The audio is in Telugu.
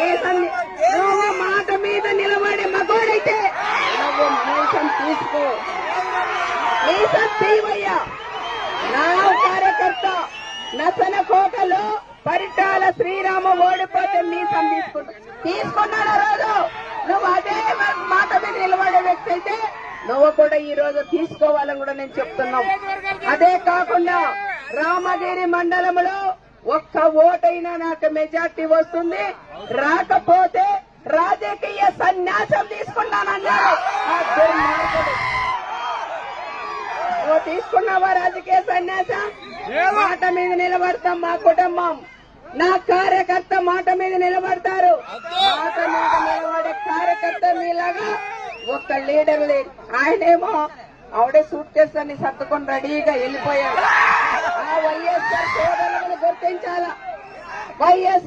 మీసం నువ్వు మాట మీద నిలబడే మగోడైతే నువ్వు మీసం తీసుకో. మీసం తీవయ్యా నా కార్యకర్త నసన కోటలో పరిటాల శ్రీరామ ఓడిపోతే మీసం తీసుకున్నా తీసుకున్నాడు రోజు? నువ్వు అదే మాట మీద నిలబడే వ్యక్తి అయితే నువ్వు కూడా ఈ రోజు తీసుకోవాలని కూడా నేను చెప్తున్నాం అదే కాకుండా రామగిరి మండలంలో ఒక్క ఓటైనా నాకు మెజార్టీ వస్తుంది. రాకపోతే రాజకీయ సన్యాసం. నువ్వు తీసుకున్నావా రాజకీయ సన్యాసం? మాట మీద నిలబడతాం మా కుటుంబం. నా కార్యకర్త మాట మీద నిలబడతారు. మాట మీద నిలబడే కార్యకర్త మీలాగా ఒక్క లీడర్ లేడు. ఆయనేమో ఆవిడే సూట్ కేసులన్నీ సర్దుకొని రెడీగా వెళ్ళిపోయాడు. వైఎస్ఆర్ సోదరులను గుర్తించాలా? వైఎస్ఆర్